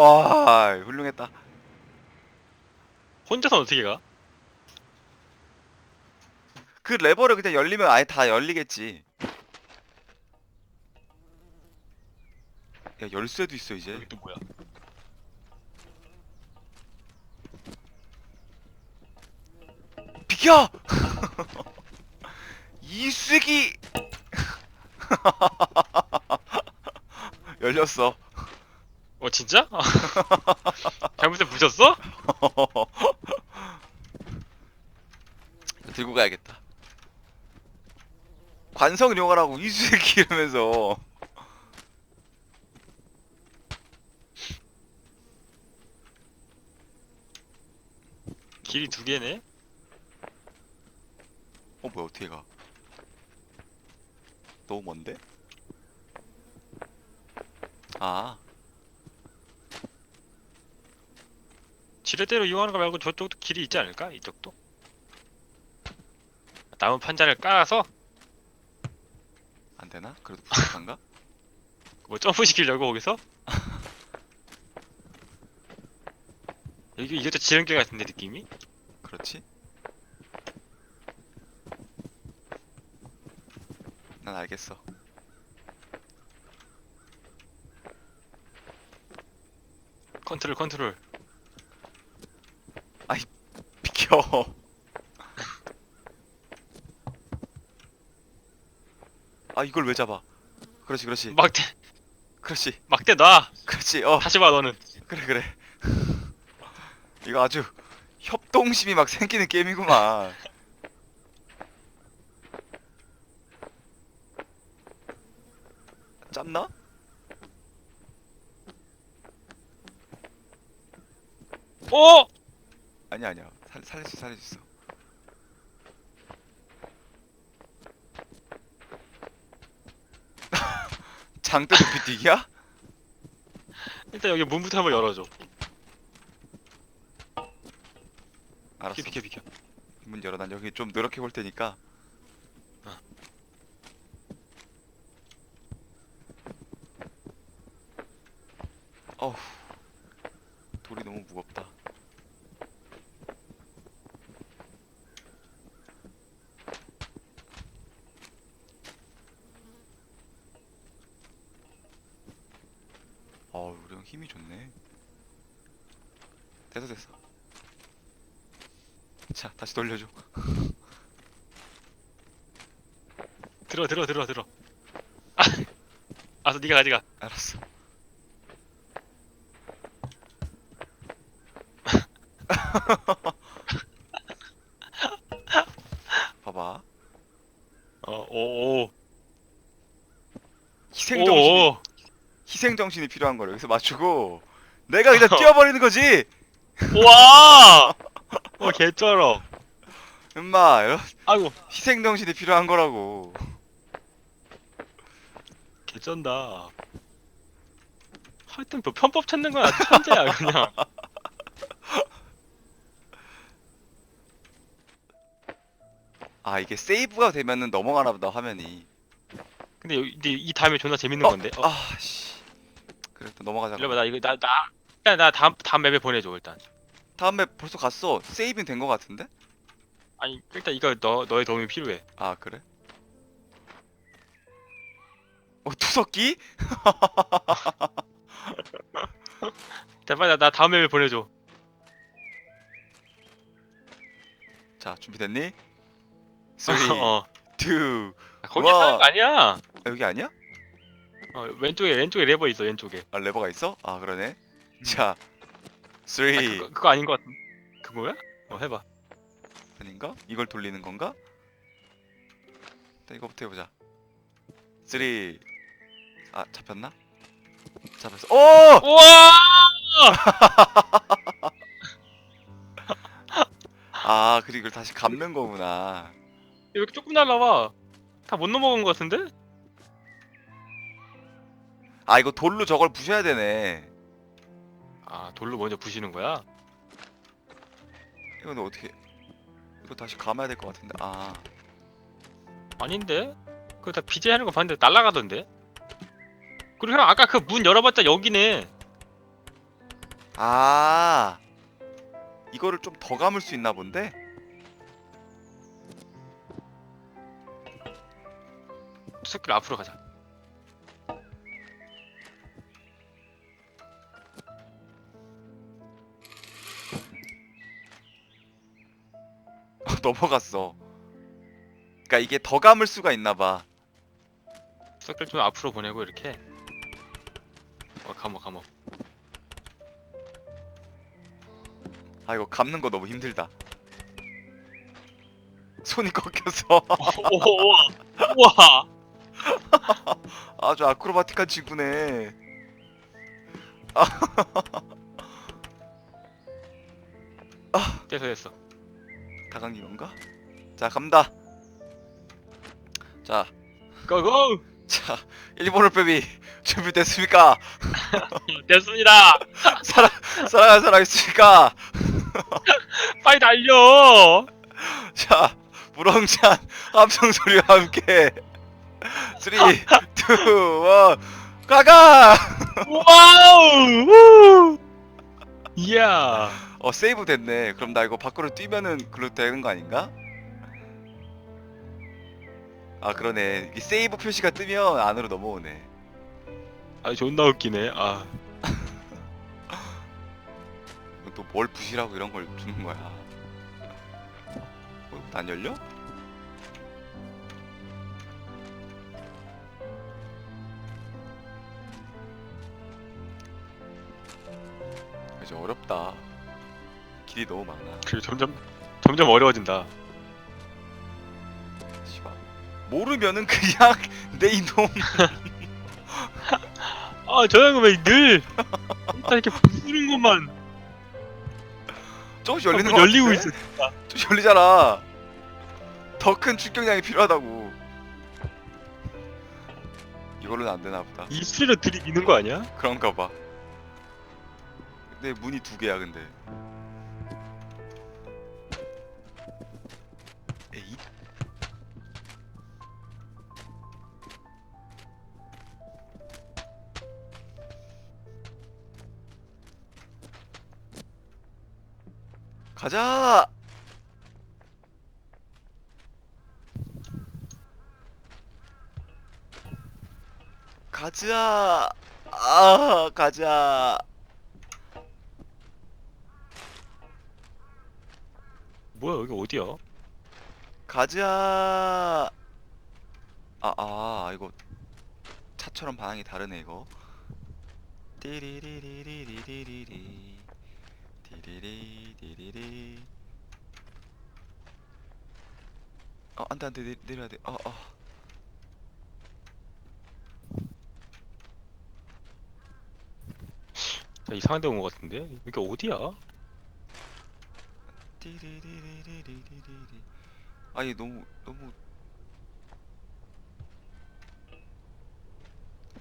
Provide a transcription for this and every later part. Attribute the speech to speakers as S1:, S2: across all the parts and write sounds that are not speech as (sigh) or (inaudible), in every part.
S1: 와 훌륭했다.
S2: 혼자서 어떻게 가?
S1: 그 레버를 그냥 열리면 아예 다 열리겠지. 야 열쇠도 있어 이제.
S2: 여기 또 뭐야?
S1: 비켜! (laughs) 이쓰기! (laughs) 열렸어.
S2: 어 진짜? (laughs) 잘못해 부셨어? (laughs)
S1: 들고 가야겠다. 관성 용어라고 이쓰기 이러면서.
S2: 길이 두 개네.
S1: 어 뭐야 어떻게 가? 너무 먼데? 아
S2: 지뢰대로 이용하는 거 말고 저쪽도 길이 있지 않을까? 이쪽도? 나무 판자를 깔아서
S1: 안 되나? 그래도 부족한가? (laughs)
S2: 뭐 점프 시키려고 거기서? (laughs) 여기 이것도 지름길 같은데 느낌이?
S1: 그렇지? 난 알겠어.
S2: 컨트롤 컨트롤.
S1: 비켜. 아 이걸 왜 잡아? 그렇지 그렇지
S2: 막대
S1: 그렇지
S2: 막대 놔.
S1: 그렇지 어
S2: 다시 봐 너는.
S1: 그래 그래 이거 아주 협동심이 막 생기는 게임이구만 짬나?
S2: 어?
S1: 아니야 아니야 살, 살릴 수 살릴 수 있어 장대 높이 뛰기야?
S2: 일단 여기 문부터 한번 열어줘.
S1: 알았어
S2: 비켜 비켜 비켜.
S1: 문 열어 난 여기 좀 노력해 볼 테니까
S2: 어.
S1: 어후 돌이 너무 무겁다 어우 우리 형 힘이 좋네 됐어 됐어 자 다시 돌려줘 (laughs)
S2: 들어 들어 들어 들어. 아, 알았어 네가 가져가.
S1: 알았어. (laughs) 봐봐.
S2: 어 오오
S1: 희생 정신이
S2: 오오.
S1: 희생 정신이 필요한 걸 여기서 맞추고 내가 그냥 (laughs) 뛰어버리는 거지.
S2: 와. (laughs) 어 개쩔어.
S1: 엄마,
S2: 아이고
S1: 희생 정신이 필요한 거라고.
S2: 개쩐다. 하여튼 뭐 편법 찾는 건 아주 천재야 그냥. (laughs)
S1: 아 이게 세이브가 되면은 넘어가나 보다 화면이.
S2: 근데 여기- 근데 이 다음에 존나 재밌는 건데. 어,
S1: 아 씨. 그래 또 넘어가자.
S2: 일로봐 나 이거 나 나. 일단 나 다음 다음 맵에 보내줘 일단.
S1: 다음에 벌써 갔어. 세이브는 된거 같은데?
S2: 아니 일단 이거 너 너의 도움이 필요해.
S1: 아 그래? 어 투석기? (laughs)
S2: 일단 빨리 나, 나 다음 맵에 보내줘.
S1: 자 준비됐니? (laughs) 3,
S2: 어.
S1: 2
S2: 거기. 사는 거 아니야.
S1: 여기 아니야?
S2: 어, 왼쪽에 왼쪽에 레버 있어 왼쪽에.
S1: 아 레버가 있어? 아 그러네
S2: 음.
S1: 자 3,
S2: 아, 그거, 그거 아닌 것 같은. 그거야? 어 해봐.
S1: 아닌가? 이걸 돌리는 건가? 일단 이거부터 해보자 3 아 잡혔나? 잡혔어 오!
S2: 우와! (laughs)
S1: 아 그리고 이걸 다시 감는 거구나
S2: 이렇게 조금 날라와. 다 못 넘어간 것 같은데?
S1: 아 이거 돌로 저걸 부셔야 되네
S2: 아 돌로 먼저 부시는 거야?
S1: 이건 어떻게 이거 다시 감아야 될 것 같은데 아
S2: 아닌데? 그거 다 BJ 하는 거 봤는데 날라가던데? 그리고 형 아까 그 문 열어봤자 여기네.
S1: 아 이거를 좀 더 감을 수 있나 본데?
S2: 새끼를 앞으로 가자.
S1: 넘어갔어. 그러니까 이게 더 감을 수가 있나 봐.
S2: 새끼를 좀 앞으로 보내고 이렇게. 어 감어 감어.
S1: 아 이거 감는 거 너무 힘들다. 손이 꺾여서
S2: 우와 우와. (laughs)
S1: 아주 아크로바틱한 친구네.
S2: 됐어 됐어.
S1: 다강기 건가? 자 갑니다. 자,
S2: 고고. (laughs)
S1: 자 일본어 빼비 준비됐습니까? (laughs)
S2: 됐습니다. (laughs)
S1: 살아 살아가 살아있습니까?
S2: 빨리 달려.
S1: 자 무렁찬 함성 소리와 함께 3, 2, 1 가가!
S2: 와우. 이야.
S1: 어 세이브 됐네. 그럼 나 이거 밖으로 뛰면은 글로 되는 거 아닌가? 아 그러네. 이 세이브 표시가 뜨면 안으로 넘어오네.
S2: 아 존나 웃기네. 아. (laughs)
S1: 또 뭘 부시라고 이런 걸 주는 거야. 어, 안 열려? 이제 어렵다. 길이 너무 많아.
S2: 그 점점 점점 어려워진다.
S1: 씨발. 모르면은 그냥 (laughs) 내 이놈. (laughs)
S2: 아, 저 형은 왜늘 일단 이렇게 부수는 것만
S1: 조금씩 열리는 거
S2: 열리고
S1: 같은데?
S2: 있어.
S1: 조금씩 열리잖아. 더큰 출격량이 필요하다고. 이걸로는 안 되나 보다.
S2: 이 수리로 들이미는 거 아니야?
S1: 그런가 봐. 근데 문이 두 개야 근데. 가자! 가자! 아, 가자!
S2: 뭐야 여기 어디야?
S1: 가자. 아, 아, 이거 차처럼 반응이 다르네 이거. 띠리리리리리리리. 디리리 디리리. 어, 안돼 안돼 내, 내려야 돼. 어, 어.
S2: 나 이상한 데온거 같은데? 여기 어디야?
S1: 띠리리리리리리리. 아니 너무 너무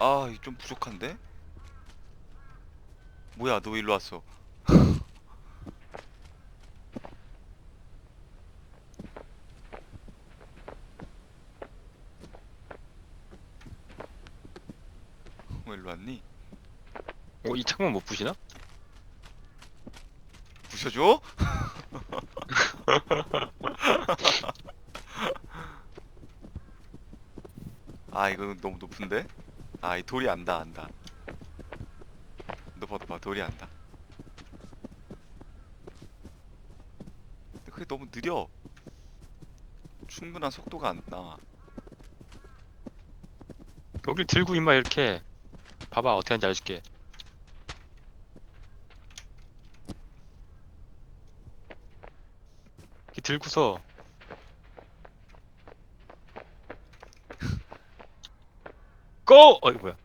S1: 아, 이좀 부족한데? 뭐야, 너 일로 왔어. 왜 일로 왔니?
S2: 어, 이 창문 못 부시나?
S1: 부셔줘? (laughs) 아 이거 너무 높은데? 아 이 돌이 안다 안다 높아 높아 돌이 안다 근데 그게 너무 느려 충분한 속도가 안 나와
S2: 여길 들고 임마 이렇게 봐봐 어떻게 하는지 알려줄게 이렇게 들고서 (laughs) 고! 어 이거 뭐야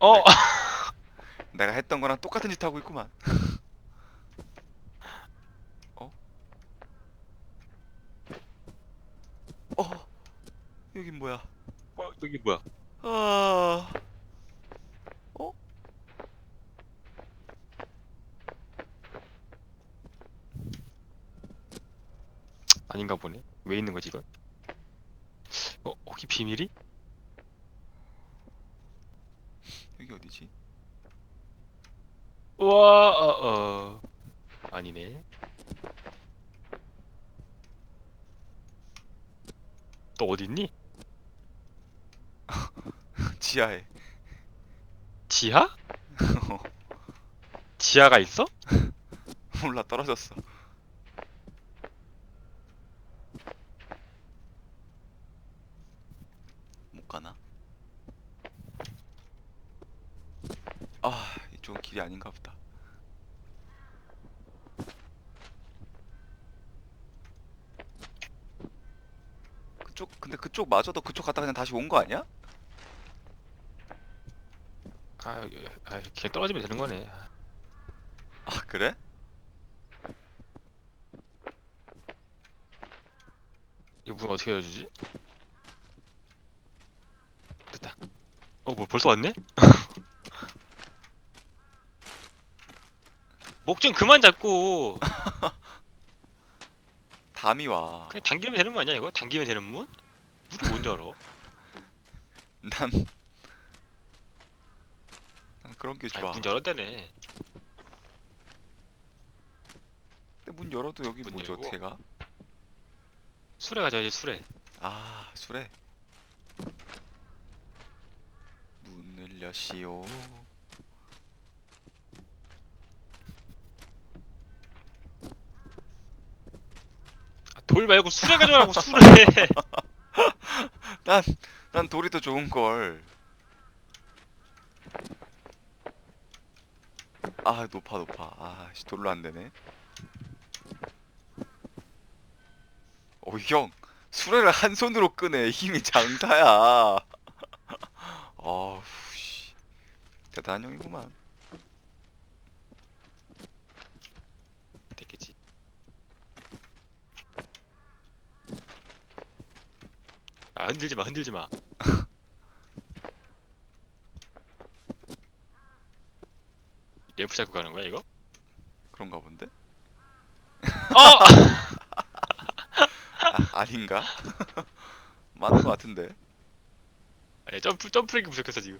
S2: 어!
S1: 네. (laughs) 내가 했던 거랑 똑같은 짓 하고 있구만 어? 어? 여긴 뭐야
S2: 어 여기 뭐야
S1: 아...
S2: 아닌가 보네 왜 있는 거지 이건 어? 혹시 비밀이?
S1: 여기 어디지?
S2: 우와 어, 어. 아니네 너 어딨니? (laughs)
S1: 지하에.
S2: 지하? (laughs) 지하가 있어?
S1: 몰라 떨어졌어. 못 가나? 아, 이쪽은 길이 아닌가 보다. 그쪽 근데 그쪽 마저도 그쪽 갔다 그냥 다시 온 거 아니야?
S2: 아, 여기- 아 그냥 떨어지면 되는 거네
S1: 아 그래?
S2: 이거 문 어떻게 열어주지? 됐다 어 뭐 벌써 왔네? (laughs) 목 좀 그만 잡고 (laughs)
S1: 담이 와.
S2: 그냥 당기면 되는 거 아니야 이거? 당기면 되는 문? 문을 뭔지 알아? (laughs)
S1: 난, 난 그런 게
S2: 아니
S1: 좋아.
S2: 문 열었다네
S1: 근데 문 열어도 여기
S2: 문
S1: 뭐죠?
S2: 열고.
S1: 제가?
S2: 술에 가져야지 술에
S1: 아 술에 여시오.
S2: 아, 돌 말고 술에 가져가라고 술에 (laughs)
S1: 난, 난 돌이 더 좋은 걸. 아 높아 높아. 아 씨, 돌로 안 되네. 어 형, 수레를 한 손으로 끄네. (laughs) 힘이 장사야. 어우 씨, 대단한 형이구만.
S2: 됐겠지 아 흔들지 마 흔들지 마 (laughs) 램프 잡고 가는 거야 이거?
S1: 그런가 본데?
S2: 어! (laughs)
S1: 아, (laughs) 아닌가? 맞는 것 같은데.
S2: 아니 점프 점프력이 부족해서 지금